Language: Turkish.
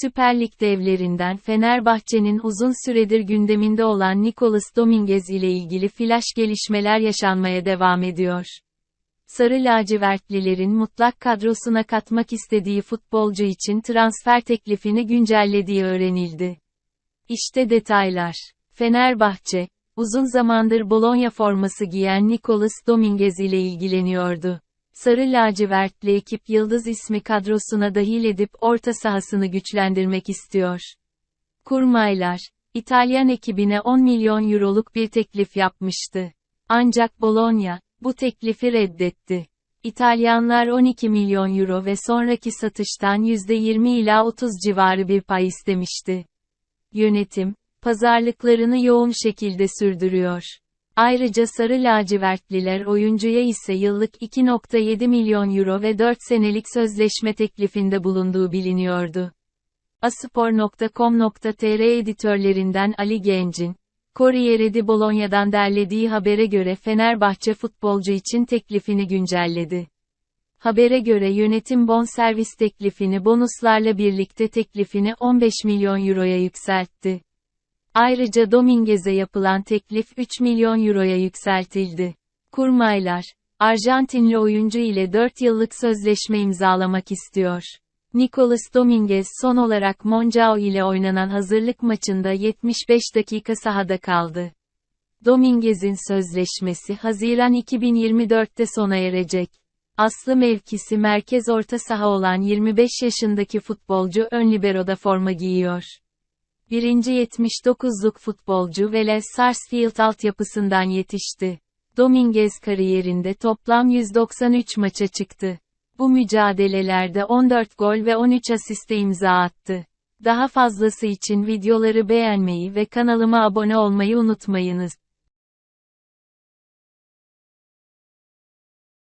Süper Lig devlerinden Fenerbahçe'nin uzun süredir gündeminde olan Nicolas Dominguez ile ilgili flash gelişmeler yaşanmaya devam ediyor. Sarı lacivertlilerin mutlak kadrosuna katmak istediği futbolcu için transfer teklifini güncellediği öğrenildi. İşte detaylar. Fenerbahçe, uzun zamandır Bologna forması giyen Nicolas Dominguez ile ilgileniyordu. Sarı lacivertli ekip yıldız ismi kadrosuna dahil edip orta sahasını güçlendirmek istiyor. Kurmaylar, İtalyan ekibine 10 milyon euroluk bir teklif yapmıştı. Ancak Bologna, bu teklifi reddetti. İtalyanlar 12 milyon euro ve sonraki satıştan %20 ila 30 civarı bir pay istemişti. Yönetim, pazarlıklarını yoğun şekilde sürdürüyor. Ayrıca sarı lacivertliler oyuncuya ise yıllık 2.7 milyon euro ve 4 senelik sözleşme teklifinde bulunduğu biliniyordu. Aspor.com.tr editörlerinden Ali Genc'in, Corriere di Bologna'dan derlediği habere göre Fenerbahçe futbolcu için teklifini güncelledi. Habere göre yönetim bonservis teklifini bonuslarla birlikte teklifini 15 milyon euroya yükseltti. Ayrıca Dominguez'e yapılan teklif 3 milyon euroya yükseltildi. Kurmaylar, Arjantinli oyuncu ile 4 yıllık sözleşme imzalamak istiyor. Nicolas Dominguez son olarak Monjao ile oynanan hazırlık maçında 75 dakika sahada kaldı. Dominguez'in sözleşmesi Haziran 2024'te sona erecek. Aslı mevkisi merkez orta saha olan 25 yaşındaki futbolcu ön libero'da forma giyiyor. Birinci 79'luk futbolcu Vélez Sarsfield altyapısından yetişti. Dominguez kariyerinde toplam 193 maça çıktı. Bu mücadelelerde 14 gol ve 13 asiste imza attı. Daha fazlası için videoları beğenmeyi ve kanalıma abone olmayı unutmayınız.